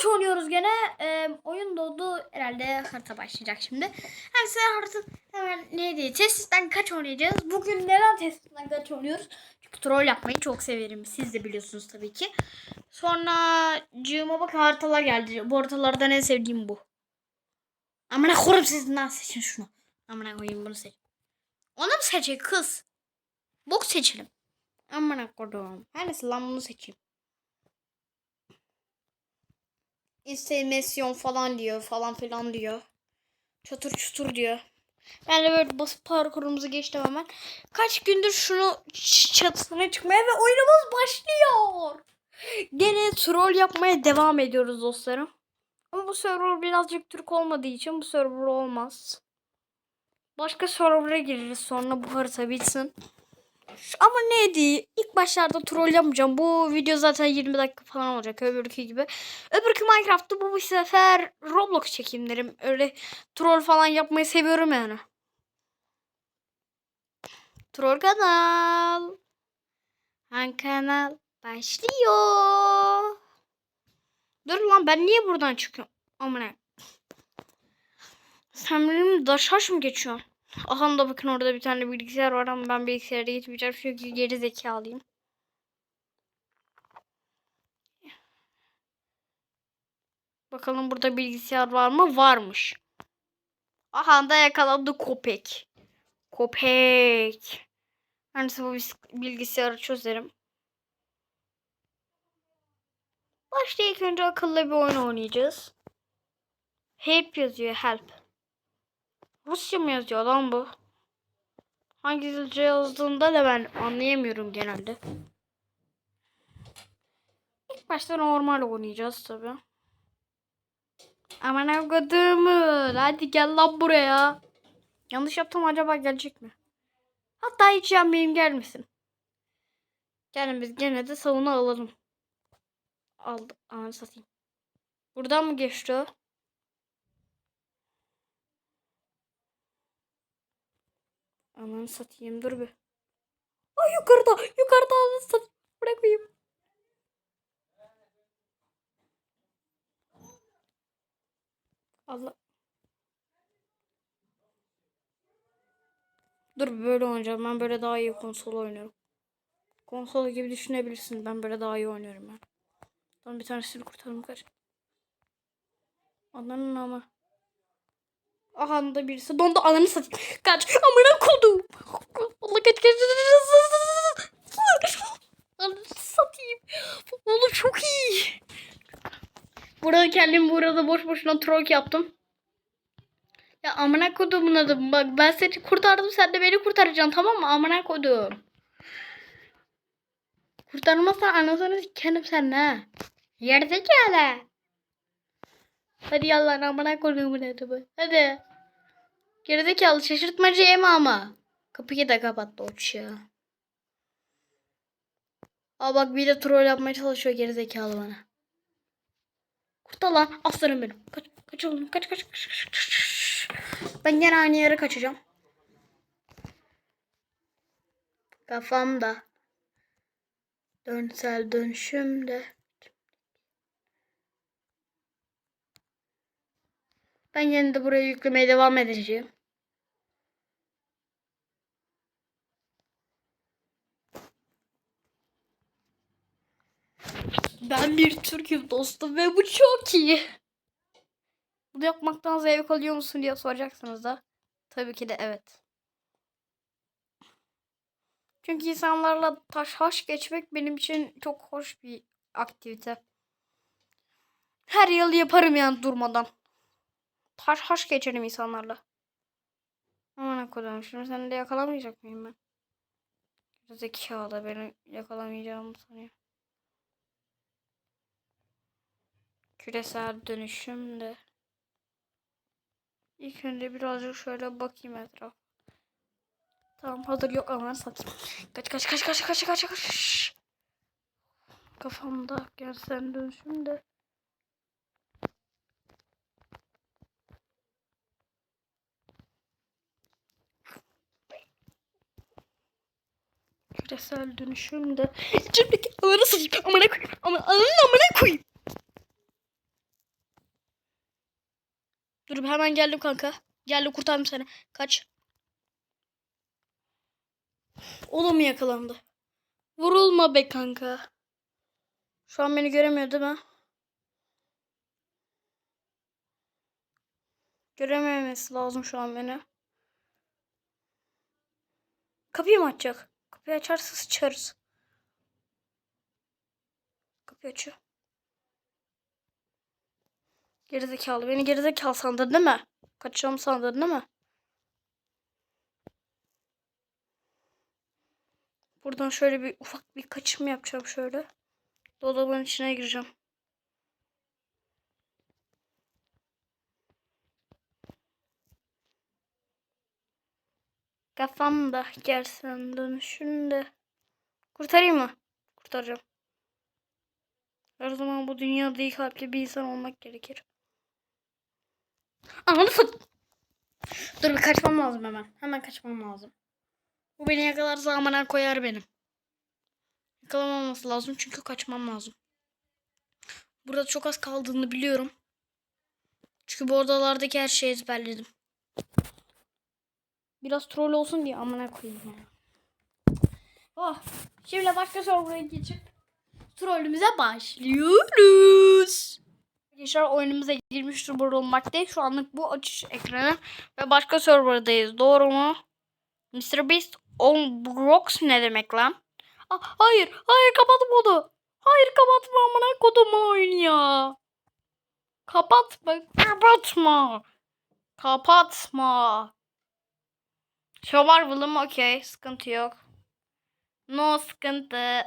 kaç oynuyoruz gene? Ee, oyun doğdu herhalde harita başlayacak şimdi. Hem size harita hemen ne diye tesisten kaç oynayacağız? Bugün neden tesisten kaç oynuyoruz? Çünkü troll yapmayı çok severim. Siz de biliyorsunuz tabii ki. Sonra cığıma bak haritalar geldi. Bu haritalardan en sevdiğim bu. Amına koyayım sizden seçin şunu. Amına koyayım bunu seç. Onu mu seçecek kız? Bok seçelim. Amına koyayım. Her neyse lan bunu seçeyim. İstemesyon falan diyor falan filan diyor. Çatır çutur diyor. Ben de böyle basit parkurumuzu geçtim hemen. Kaç gündür şunu çatısına çıkmaya ve oyunumuz başlıyor. Gene troll yapmaya devam ediyoruz dostlarım. Ama bu server birazcık Türk olmadığı için bu server olmaz. Başka server'a gireriz sonra bu harita bitsin. Ama neydi? İlk başlarda troll yapmayacağım. Bu video zaten 20 dakika falan olacak öbürkü gibi. Öbürkü Minecraft'ta bu bu sefer Roblox çekeyim derim. Öyle troll falan yapmayı seviyorum yani. Troll kanal. Han kanal başlıyor. Dur lan ben niye buradan çıkıyorum? Amına. Sen benim daşaş mı geçiyorsun? Aha da bakın orada bir tane bilgisayar var ama ben bilgisayara gitmeyeceğim çünkü geri zekalıyım. Bakalım burada bilgisayar var mı? Varmış. Aha da yakalandı köpek. Köpek. Ben bu bilgisayarı çözerim. Başta ilk önce akıllı bir oyun oynayacağız. Help yazıyor help. Rusça mı yazıyor lan bu? Hangi dilce yazdığında da ben anlayamıyorum genelde. İlk başta normal oynayacağız tabi. Aman avgadımı. Hadi gel lan buraya. Yanlış yaptım acaba gelecek mi? Hatta hiç yanmayayım gelmesin. Gelin biz gene de savunu alalım. Aldım. Ananı satayım. Buradan mı geçti o? Aman satayım dur bir. Ay yukarıda yukarıda ananı satayım. Bırakayım. Allah. Dur böyle oynayacağım. Ben böyle daha iyi konsol oynuyorum. Konsol gibi düşünebilirsin. Ben böyle daha iyi oynuyorum ben. Tamam bir tanesini kurtardım kaç. Ananın ama. Aha birisi dondu ananı satayım. Kaç. Amına kodum. Allah kaç kaç. Ananı satayım. Oğlum çok iyi. Burada kendim burada boş boşuna troll yaptım. Ya amına kodumun adı. Bak ben seni kurtardım sen de beni kurtaracaksın tamam mı? Amına kodum. Kurtarmazsan anasını sikerim sen ha. Gerizekalı. Hadi yallah amına kodumun adı. Hadi. Gerizekalı şaşırtmacı yeme ama. Kapıyı da kapattı o ya. Aa bak bir de troll yapmaya çalışıyor gerizekalı bana. Kurtar lan aslanım benim. Kaç, kaç oğlum kaç kaç kaç kaç, kaç. Ben gene aynı yere kaçacağım. Kafamda. Dönsel dönüşümde. Ben yine de buraya yüklemeye devam edeceğim. Ben bir Türk'üm dostum ve bu çok iyi. Bunu yapmaktan zevk alıyor musun diye soracaksınız da. Tabii ki de evet. Çünkü insanlarla taş haş geçmek benim için çok hoş bir aktivite. Her yıl yaparım yani durmadan. Taş haş geçerim insanlarla. Aman kodum şimdi seni de yakalamayacak mıyım ben? Zekalı beni yakalamayacağımı sanıyor. Küresel dönüşüm de. İlk önce birazcık şöyle bakayım etraf. Tamam hazır yok ama satayım. Kaç kaç kaç kaç kaç kaç kaç. Kafamda gerçekten dönüşüm de. Küresel dönüşüm de. İçimdeki amına satayım. Amına koyayım. Amına, amına amına koyayım. Dur hemen geldim kanka. Geldim kurtardım seni. Kaç. O da mı yakalandı? Vurulma be kanka. Şu an beni göremiyor değil mi? Görememesi lazım şu an beni. Kapıyı mı açacak? Kapıyı açarsa sıçarız. Kapıyı açıyor. Gerizekalı. Beni gerizekalı sandın değil mi? Kaçacağımı sandın değil mi? Buradan şöyle bir ufak bir kaçım yapacağım şöyle. Dolabın içine gireceğim. Kafamda gelsen dönüşünde. Kurtarayım mı? Kurtaracağım. Her zaman bu dünyada iyi kalpli bir insan olmak gerekir. Ananı sat. Dur bir kaçmam lazım hemen. Hemen kaçmam lazım. Bu beni yakalarsa amına koyar benim. Yakalamaması lazım çünkü kaçmam lazım. Burada çok az kaldığını biliyorum. Çünkü bu odalardaki her şeyi ezberledim. Biraz troll olsun diye amına koyayım ya. Oh, şimdi başka server'a geçip trollümüze başlıyoruz. Arkadaşlar oyunumuza 23 server olmaktayız. Şu anlık bu açış ekranı ve başka serverdayız. Doğru mu? Mr. Beast on Brox ne demek lan? Ah, hayır, hayır kapat modu. Hayır kapatma amına kodumun oyunu ya. Kapatma, kapatma. Kapatma. Survival'ı mı? Okey. Sıkıntı yok. No sıkıntı.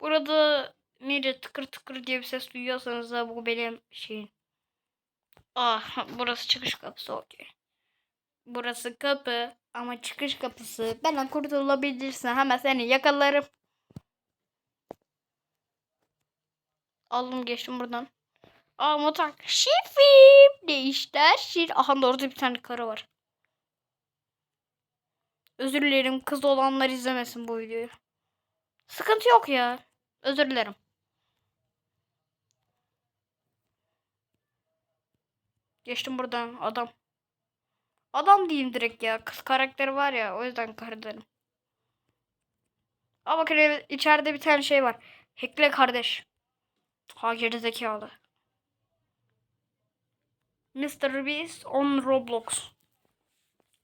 Burada neydi tıkır tıkır diye bir ses duyuyorsanız da bu benim şeyim. Ah burası çıkış kapısı okey. Burası kapı ama çıkış kapısı. Benden kurtulabilirsin hemen seni yakalarım. Aldım geçtim buradan. Aa motor. Şefim. Ne? Şir. Aha orada bir tane karı var. Özür dilerim kız olanlar izlemesin bu videoyu. Sıkıntı yok ya. Özür dilerim. Geçtim buradan adam. Adam diyeyim direkt ya. Kız karakteri var ya o yüzden karı derim. Aa bakın içeride bir tane şey var. Hackle kardeş. Ha gerizekalı. Mr. Beast on Roblox.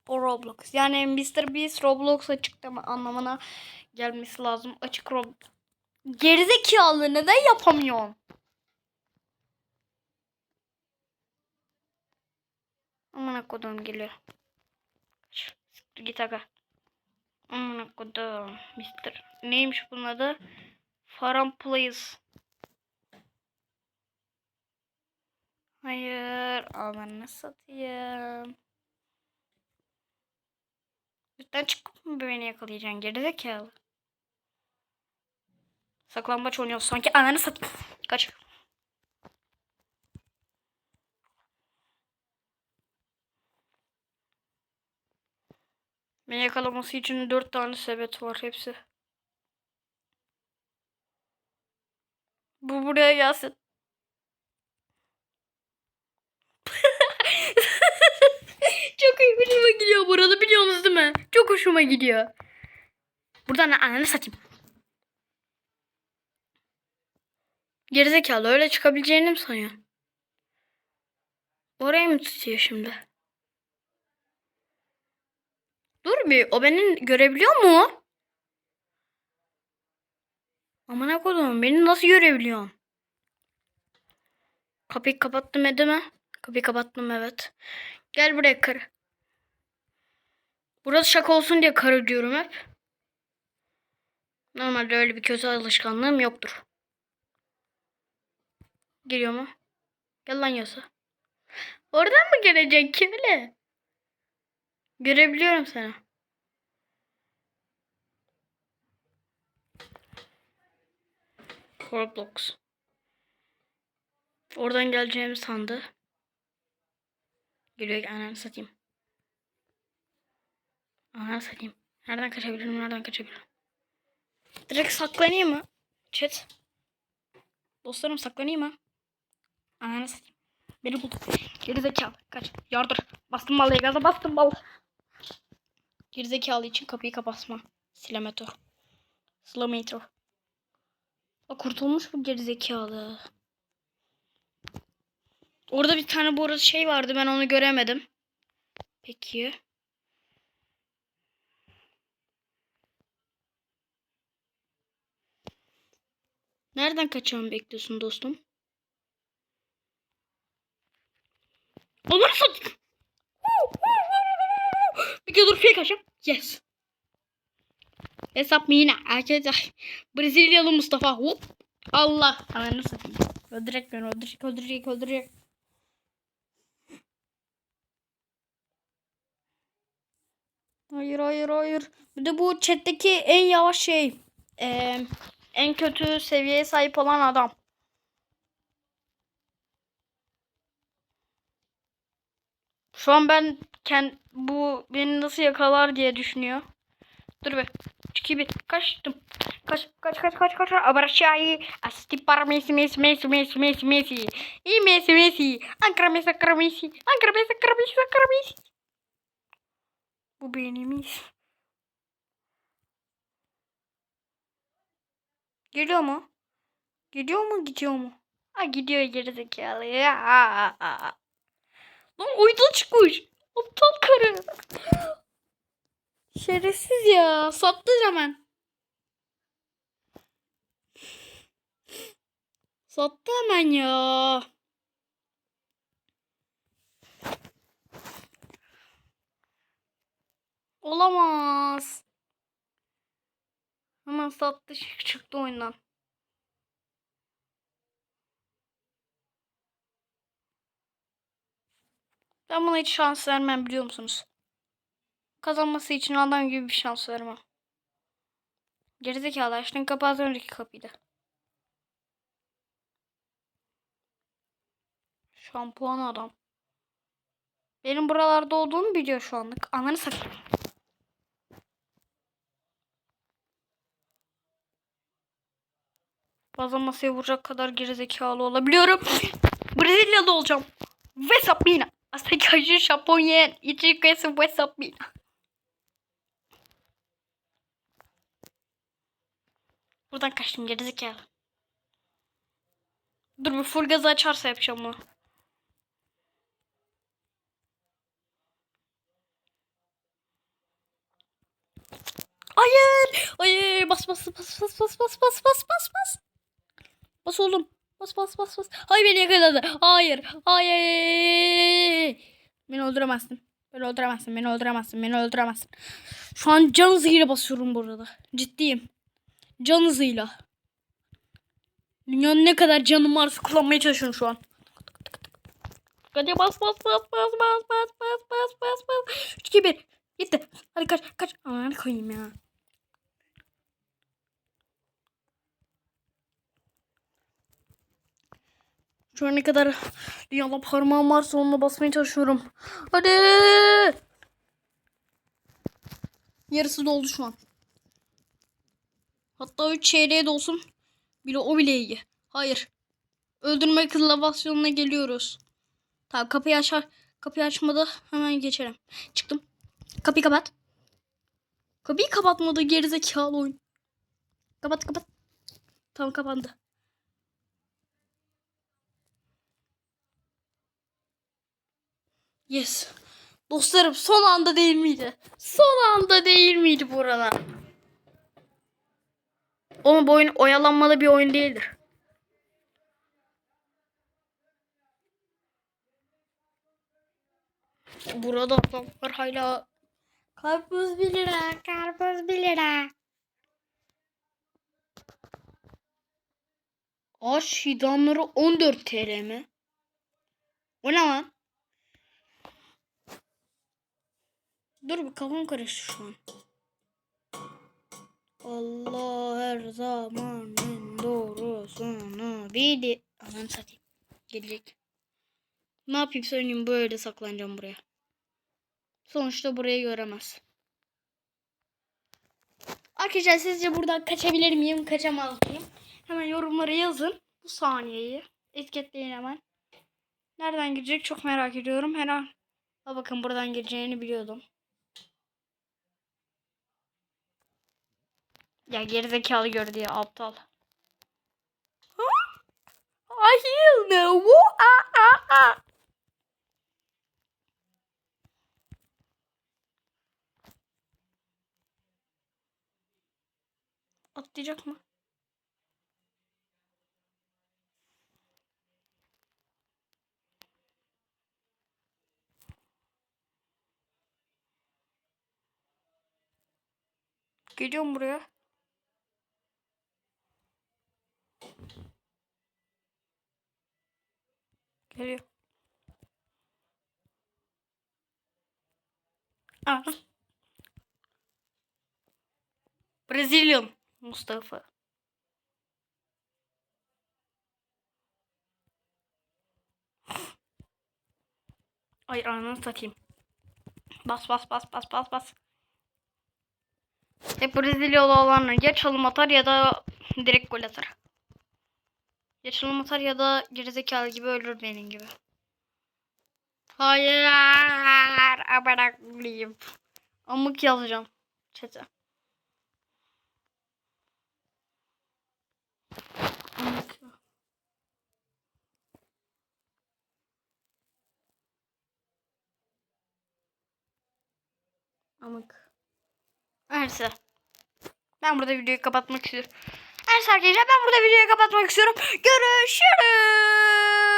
O Roblox. Yani Mr. Beast Roblox açık mı anlamına gelmesi lazım. Açık Rob. Gerizekalı neden yapamıyorsun? Aman kodum geliyor. Siktir Git aga. Aman kodum. Mr. Neymiş bunun adı? Faram Plays. Hayır. Alanını satayım. Lütfen çıkıp mı beni yakalayacaksın? Gerizekalı. Saklambaç oynuyor. Sanki ananı sat. Kaç. Beni yakalaması için dört tane sebep var hepsi. Bu buraya gelsin. Çok hoşuma gidiyor burada biliyorsunuz değil mi? Çok hoşuma gidiyor. Buradan ananı satayım. Gerizekalı öyle çıkabileceğini mi sanıyorsun? Orayı mı tutuyor şimdi? Dur bir o beni görebiliyor mu? Amına koydum beni nasıl görebiliyorsun? Kapıyı kapattım edeme. Kapıyı kapattım evet. Gel buraya karı. Burası şaka olsun diye karı diyorum hep. Normalde öyle bir kötü alışkanlığım yoktur. Geliyor mu? Gel lan yasa. Oradan mı gelecek ki öyle? Görebiliyorum seni. Roblox. Oradan geleceğimi sandı. Geliyor ananı satayım. Ananı satayım. Nereden kaçabilirim? Nereden kaçabilirim? Direkt saklanayım mı? Chat. Dostlarım saklanayım ha. Ananı satayım. Beni buldu. Geri zekalı. Kaç. Yardır. Bastım balığı gaza bastım balığı. Geri zekalı için kapıyı kapatma. Silemetor. O kurtulmuş bu geri zekalı. Orada bir tane bu arada şey vardı ben onu göremedim. Peki. Nereden kaçacağımı bekliyorsun dostum? Onları satayım. Bir kere dur kaçacağım. Yes. Hesap mina. Arkadaşlar. Brezilyalı Mustafa. Hop. Allah. Ananı satayım. Öldürecek beni. Öldürecek. Öldürecek. Öldürecek. Hayır hayır hayır. Bir de bu chat'teki en yavaş şey. Eee en kötü seviyeye sahip olan adam. Şu an ben kend, bu beni nasıl yakalar diye düşünüyor. Dur be. 2 1 kaçtım. Kaç kaç kaç kaç kaç. Abraçayı. Asti para Messi Messi Messi Messi Messi Messi. İyi Messi Messi. Ankara Messi Ankara Messi. Ankara Messi Ankara Messi Ankara Messi. Bu beynimiz. Geliyor mu? Gidiyor mu gidiyor mu? Ha gidiyor gerizekalı ya. Lan oyundan çıkmış. Aptal karı. Şerefsiz ya. Sattı hemen. Sattı hemen ya. Olamaz. Hemen sattı çık- çıktı oyundan. Ben buna hiç şans vermem biliyor musunuz? Kazanması için adam gibi bir şans vermem. Gerizekalı açtın kapı az önceki kapıydı. Şampuan adam. Benim buralarda olduğumu biliyor şu anlık. Ananı sakın. Bazen masaya vuracak kadar gerizekalı olabiliyorum. Brezilyalı olacağım. What's mina? Asakajı Japonyen. İçerikesi what's mina? Buradan kaçtım gerizekalı. Dur bir full gazı açarsa yapacağım bunu. Hayır. Hayır. Bas bas bas bas bas bas bas bas bas bas. Bas oğlum. Bas bas bas bas. Hayır beni yakaladı. Hayır. Hayır. Beni öldüremezsin. Beni öldüremezsin. Beni öldüremezsin. Beni öldüremezsin. Şu an can hızıyla basıyorum burada. Ciddiyim. Can hızıyla. Dünyanın ne kadar canım varsa kullanmaya çalışıyorum şu an. Hadi bas bas bas bas bas bas bas bas bas bas. 2 1. Gitti. Hadi kaç kaç. Aman koyayım ya. Şu an ne kadar dünyada parmağım varsa onunla basmaya çalışıyorum. Hadi. Yarısı doldu şu an. Hatta 3 çeyreğe dolsun. Bile o bile iyi. Hayır. Öldürme kıllavasyonuna geliyoruz. Tamam kapıyı açar. Kapıyı açmadı. Hemen geçelim. Çıktım. Kapıyı kapat. Kapıyı kapatmadı gerizekalı oyun. Kapat kapat. Tamam kapandı. Yes. Dostlarım son anda değil miydi? Son anda değil miydi burada? Ama bu oyun oyalanmalı bir oyun değildir. Burada adam var hala. Karpuz 1 lira, karpuz 1 lira. Ağaç fidanları 14 TL mi? O ne lan? Dur bir kafam karıştı şu an. Allah her zaman en doğrusunu bilir. Aman satayım. Gelecek. Ne yapayım söyleyeyim böyle saklanacağım buraya. Sonuçta burayı göremez. Arkadaşlar sizce buradan kaçabilir miyim, kaçamaz mıyım? Hemen yorumlara yazın. Bu saniyeyi etiketleyin hemen. Nereden girecek çok merak ediyorum. Her an. Bakın buradan gireceğini biliyordum. Ya gerizekalı gör diye aptal. I heal no. Aa, aa, aa. Atlayacak mı? Geliyorum buraya. Geliyor. Aa. Brezilyan Mustafa. Ay ananı satayım. Bas bas bas bas bas bas. Hep Brezilyalı olanlar ya çalım atar ya da direkt gol atar. Ya çalım atar ya da gerizekalı gibi ölür benim gibi. Hayır. Abarak. Amık yazacağım. Çete. Amık. Amık. Neyse. Ben burada videoyu kapatmak istiyorum. Arkadaşlar ben burada videoyu kapatmak istiyorum. Görüşürüz.